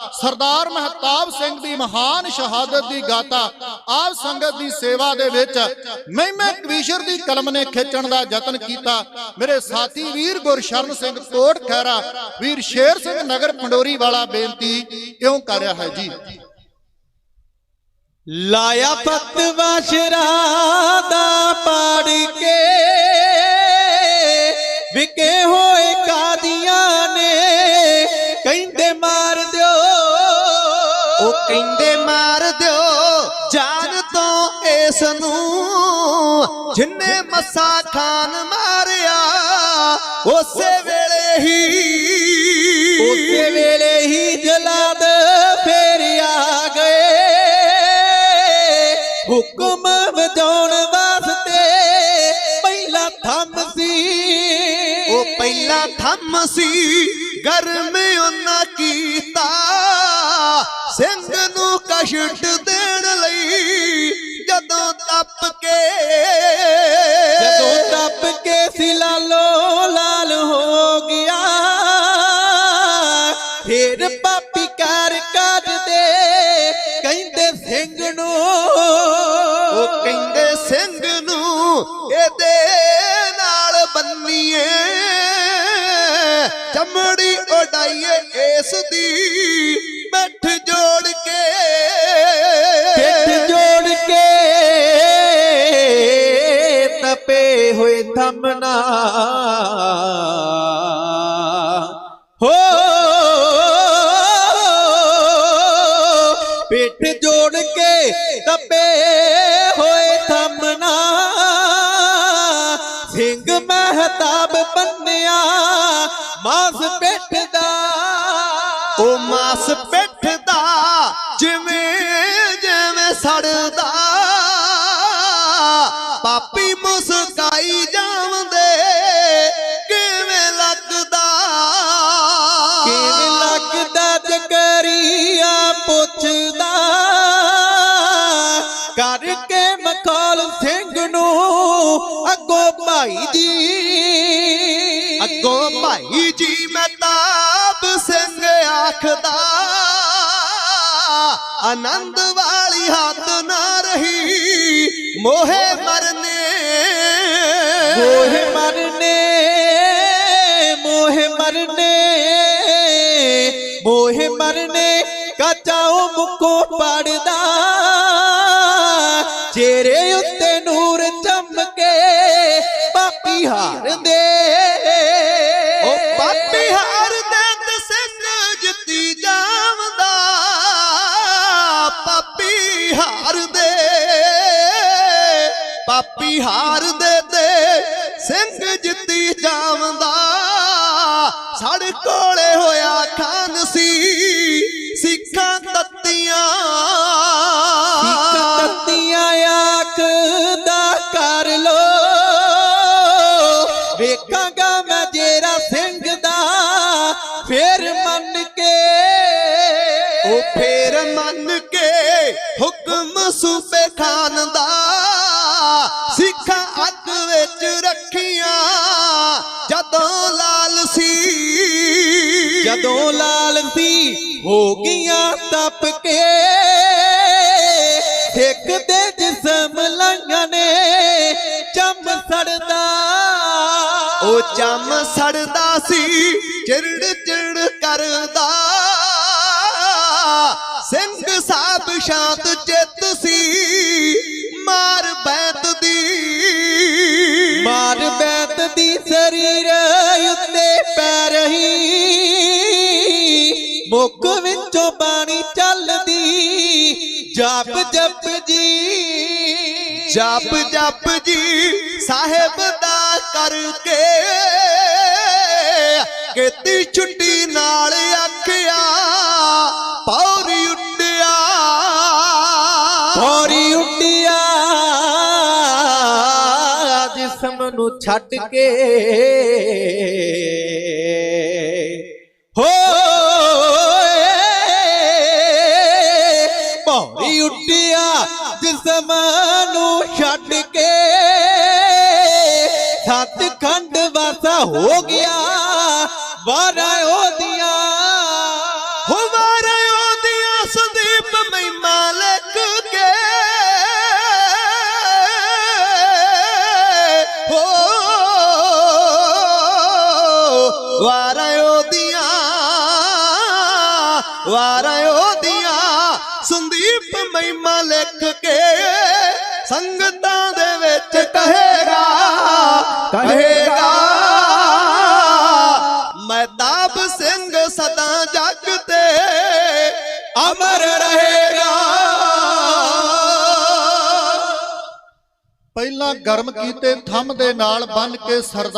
ਸਰਦਾਰ ਮਹਤਾਬ ਸਿੰਘ ਦੀ ਮਹਾਨ ਸ਼ਹਾਦਤ ਦੀ ਗਾਥਾ, ਆਪ ਸੰਗਤ ਦੀ ਸੇਵਾ ਦੇ ਵਿੱਚ ਮਹਿਮੇ ਕਵੀਸ਼ਰ ਦੀ ਕਲਮ ਨੇ ਖਿੱਚਣ ਦਾ ਯਤਨ ਕੀਤਾ। ਮੇਰੇ ਸਾਥੀ ਵੀਰ ਗੁਰਸ਼ਰਨ ਸਿੰਘ ਕੋਟ ਖੈਰਾ ਵੀਰ ਸ਼ੇਰ ਸਿੰਘ ਨਗਰ ਪੰਡੋਰੀ ਵਾਲਾ ਬੇਨਤੀ ਕਿਉਂ ਕਰ ਰਿਹਾ ਹੈ ਜੀ? ਲਾਇਆ ਫਤਵਾ ਸ਼ਰਾਦਾ ਪਾੜ ਕਹਿੰਦੇ ਮਾਰ ਦਿਓ ਜਾਨ ਤੋਂ ਇਸ ਨੂੰ। ਜਿੰਨੇ ਮਸਾ ਖਾਨ ਮਾਰਿਆ, ਉਸੇ ਵੇਲੇ ਹੀ ਉਸੇ ਵੇਲੇ ਹੀ ਜਲਾਦ ਫੇਰ ਆ ਗਏ। ਹੁਕਮ ਵਜਾਉਣ ਵਾਸਤੇ ਪਹਿਲਾ ਥੰਮ ਸੀ। ਉਹ ਪਹਿਲਾ ਥੰਮ ਸੀ, ਗਰਮ ਉਹਨਾਂ ਕੀਤਾ। ਸਿੰਘ ਨੂੰ ਕਸ਼ਟ ਦੇਣ ਲਈ ਜਦੋਂ ਤੱਪ ਕੇ ਜਦੋਂ ਟੱਪ ਕੇ ਸੀ ਲਾਲੋ ਲਾਲ ਹੋ ਗਿਆ ਫੇਰ ਪਾਪੀ ਕਾਰ ਕੱਢਦੇ ਕਹਿੰਦੇ ਸਿੰਘ ਨੂੰ। ਉਹ ਕਹਿੰਦੇ ਸਿੰਘ ਨੂੰ ਇਹਦੇ ਨਾਲ ਬੰਨੀਏ ਚਮੜੀ ਉਡਾਈਏ ਇਸ ਦੀ। ਹੋਏ ਥੰਮਨਾ। ਹੋ। ਪਿੱਠ ਜੋੜ ਕੇ ਤਪੇ ਹੋਏ ਥੰਮਨਾ। ਸਿੰਘ ਮਹਤਾਬ ਬੰਨਿਆ ਮਾਸ ਪਿੱਠ ਦਾ। ਉਹ ਮਾਸ ਪਿੱਠ ਦਾ ਜਿਵੇਂ ਮੁਸਕਾਈ ਜਾਵੰਦੇ ਕਿਵੇਂ ਲੱਗਦਾ? ਕਿਵੇਂ ਲੱਗਦਾ ਜਕਰੀਆ ਪੁੱਛਦਾ? ਕਰਕੇ ਮਖੌਲ ਸਿੰਘ ਨੂੰ ਅੱਗੋਂ ਭਾਈ ਜੀ। ਅੱਗੋਂ ਭਾਈ ਜੀ ਮਹਿਤਾਬ ਸਿੰਘ ਆਖਦਾ ਆਨੰਦ ਵਾਲੀ ਹੱਦ ਨਾ ਰਹੀ ਮੋਹੇ ਮਰਨੇ ਮੋਹ ਮਰਨੇ ਮੋਹ ਮਰਨੇ ਮੋਹ ਮਰਨੇ, ਕਚਾਉ ਮੁਕੋ ਪੜਦਾ। ਚਿਹਰੇ ਉੱਤੇ ਨੂਰ ਚਮਕੇ, ਪਾਪੀ ਹਾਰਦੇ ਉਹ ਪਾਪੀ ਹਾਰ ਦੇ ਤੇ ਸਿੰਘ ਜਿੱਤੀ ਜਾਵਦਾ। ਸਾਡੇ ਕੋਲੇ ਹੋਇਆ ਖਾਨ ਸੀ, ਸਿੱਖਾਂ ਤੱਤੀਆਂ। ਤੱਤੀਆਂ ਆਖ ਦਾ ਕਰ ਲੋ। ਵੇਖਾਂਗਾ ਜਦੋਂ ਲਾਲ ਹੋ ਗਈਆਂ ਤਪ ਕੇ। ਸਿੱਖ ਦੇ ਜਿਸਮ ਲੰਘਨੇ ਚਮ ਸੜਦਾ। ਉਹ ਚੰਮ ਸੜਦਾ ਸੀ ਚਿੜ ਚਿੜ ਕਰਦਾ। ਸਿੰਘ ਸਾਹਿਬ ਸ਼ਾਂਤ ਚਿੱਤ ਸੀ ਮੁਖ ਵਿੱਚੋਂ ਬਾਣੀ ਚੱਲਦੀ। ਜਪ ਜਪ ਜੀ। ਜਪ ਜਪ ਜੀ ਸਾਹਿਬ ਦਾ ਕਰਕੇ ਕੀਤੀ ਛੁੱਟੀ ਨਾਲ ਆਖਿਆ ਪੌਰੀ ਉੱਡਿਆ ਪੌਰੀ ਉੱਡਿਆ ਜਿਸਮ ਨੂੰ ਛੱਡ ਕੇ ਉੱਡਿਆ ਜਿਸਮ ਨੂੰ ਛੱਡ ਕੇ ਸਤ ਖੰਡ ਵਾਸਾ ਹੋ ਗਿਆ, ਵਾਰਾ ਉਹਦੀਆਂ। ਹੋ ਵਾਰਾ ਉਹਦੀਆਂ ਸੰਦੀਪ ਮੈਂ ਮਾਲਕ ਕੇ। ਹੋ ਵਾਰਾ ਉਹਦੀਆਂ, ਵਾਰਾ ਮਹਿਮਾ ਲਿਖ ਕੇ ਸੰਗਤਾਂ ਦੇ ਵਿੱਚ ਕਹੇਗਾ ਕਹੇਗਾ ਮਹਿਤਾਬ ਸਿੰਘ ਸਦਾ ਜਗ ਤੇ ਅਮਰ ਰਹੇਗਾ। ਪਹਿਲਾਂ ਗਰਮ ਕੀਤੇ ਥੰਮ ਦੇ ਨਾਲ ਬੰਨ ਕੇ ਸਰਦਾਰ